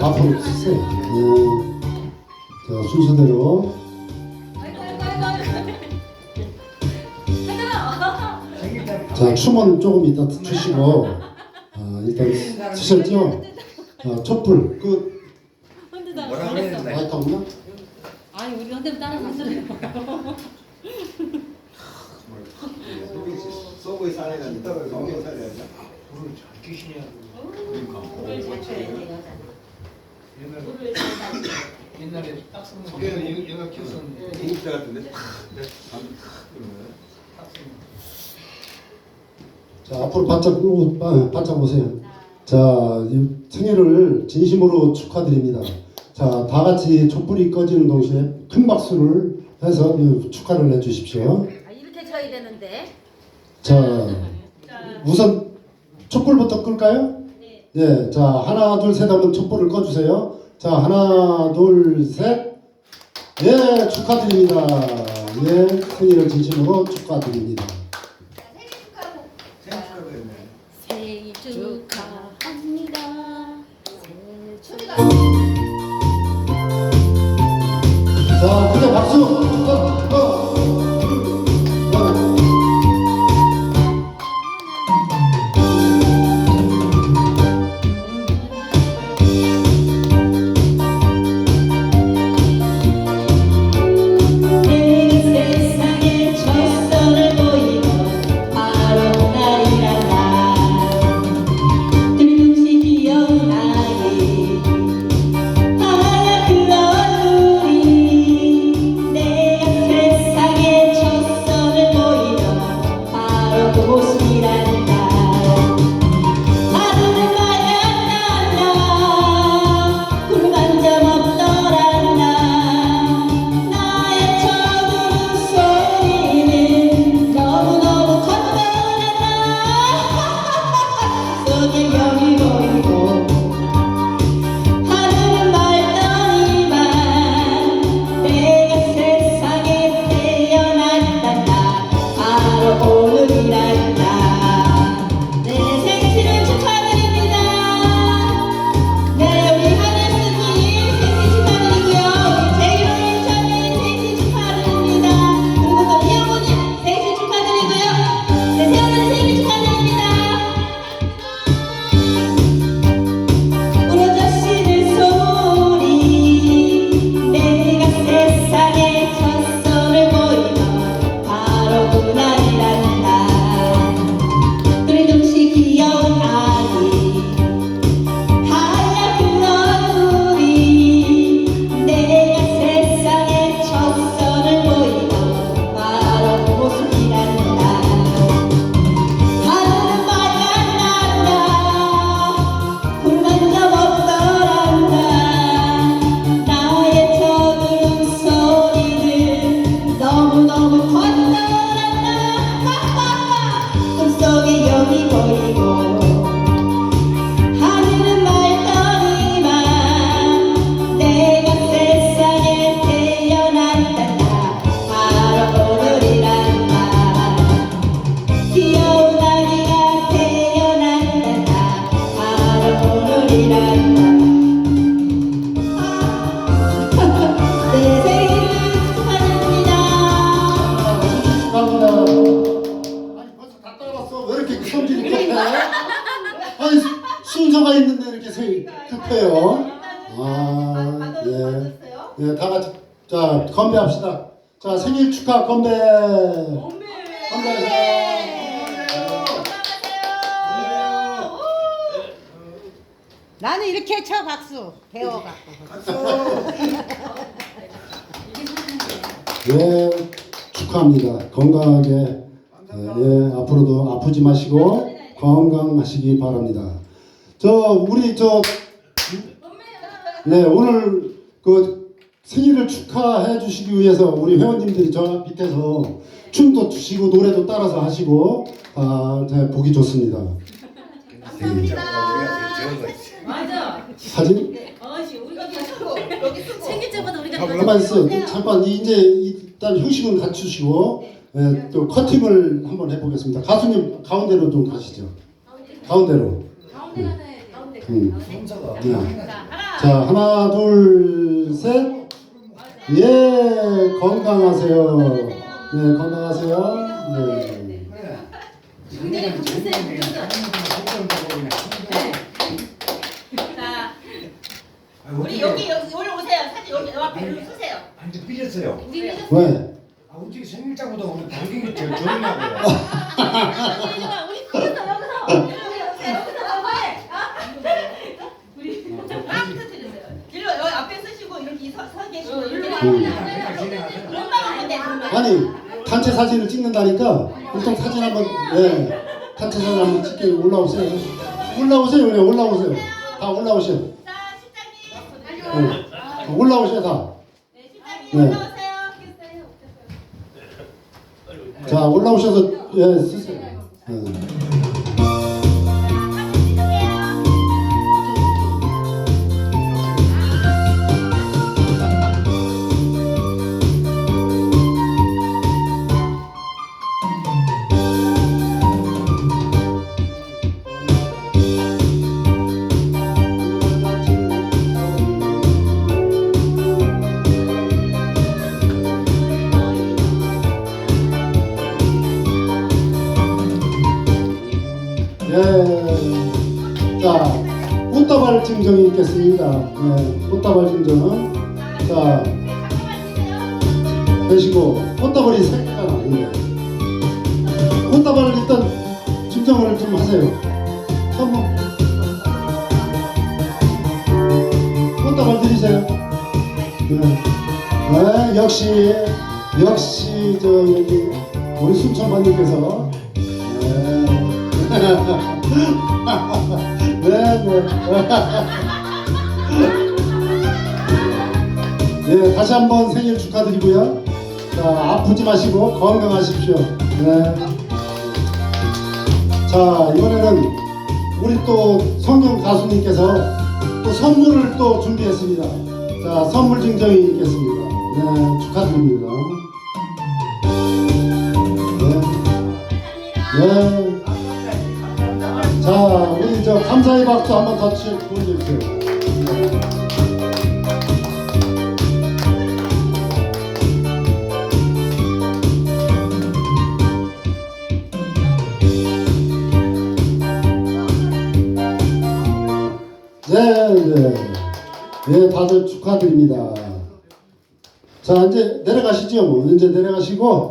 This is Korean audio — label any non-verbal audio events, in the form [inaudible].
앞으로 쓰세요. 음, 자, 순서대로. 자, 춤은 조금 이따 추시고, 아, 일단 쓰셨죠? 자, 촛불. 그, 뭐라 그랬는데? 마이크 없나? 아니 우리 한테 따라 갔어요. 소고기 살아야 떨어져. 소고 돼. 불을 잘 끼시냐 옛날에 딱 쓰는 얘가 얘가 얘가 키웠었는데 중국자 같은데? 딱 쓰는 자, 앞으로 바짝, 끌고, 바- 바짝 오세요. 자, 이 생일을 진심으로 축하드립니다. 자, 다 같이 촛불이 꺼지는 동시에 큰 박수를 해서 이 축하를 해주십시오. 아, 이렇게 쳐야 되는데. 자, 우선 촛불부터 끌까요? 네. 자, 하나, 둘, 셋 하면 촛불을 꺼주세요. 자, 하나, 둘, 셋. 예, 축하드립니다. 예, 생일을 진심으로 축하드립니다. 생일 축하합니다. 생일 축하. 자, 크게 박수! 순서가 있는데 이렇게 생일 급해요. 아, 예. 예, 다 같이, 자, 건배합시다. 자, 생일 축하 건배. 건배하세요. 나는 이렇게 쳐 박수 배워갖고 예, 축하합니다. 건강하게, 예, 예, 앞으로도 아프지 마시고 건강하시기 바랍니다. 저, 우리 저, 네, 오늘 그 생일을 축하해 주시기 위해서 우리 회원님들이 저 밑에서 춤도 추시고 노래도 따라서 하시고, 아, 네, 보기 좋습니다. 감사합니다. 우리가 때마다 우리가 가만 있어. 잠깐 이제 일단 휴식은 갖추시고 예, 또 커팅을 한번 해보겠습니다. 가수님 가운데로 좀 가시죠. 가운데로. 가운데 해. 가운데. 음. 순서가 네. 자, 하나, 둘, 셋. 예, 건강하세요. 네, 건강하세요. 네. 굉장히 재밌네. 자, 아, 우리 여기 여기 오늘 오세요. 사진 여기 앞에 이렇게 쓰세요. 완전 삐졌어요. 왜? 아, 어떻게 생일자보다 오늘 당긴 게 제일 좋냐고요. [laughs] 우리 여기서 여기서 여기 오세요. 여기서 너무해. 우리 마음부터 드리세요. 일로 여기 앞에 쓰시고 이렇게 서, 서 계시고 이렇게 음. 그냥 진행하세요. 금방 오는데 금방. 아니, 단체 사진을 찍는다니까 일단 사진 한번, 예, 단체 사진 한번 찍게 올라오세요. 올라오세요, 그냥 올라오세요. 다 올라오세요. 예. 올라오세요, 다. 네, 네. 자, 올라오셔서, 예, 쓰세요. 예. 꽃다발 증정이 있겠습니다. 예, 꽃다발 증정. 자, 되시고, 꽃다발이 세 개가 나는데. 꽃다발을 일단 증정을 좀 하세요. 선물. 꽃다발 드리세요. 네. 네, 역시, 역시, 저, 여기, 우리 순천반님께서. 네. [laughs] 네, 네. [laughs] 네, 다시 한번 생일 축하드리고요. 자, 아프지 마시고 건강하십시오. 네. 자, 이번에는 우리 또 성경 가수님께서 또 선물을 또 준비했습니다. 자, 선물 증정이 있겠습니다. 네, 축하드립니다. 네. 네. 감사의 박수 한번 더 치- 보여주세요. 네. 네, 네. 네, 다들 축하드립니다. 자, 이제 내려가시죠. 뭐. 이제 내려가시고,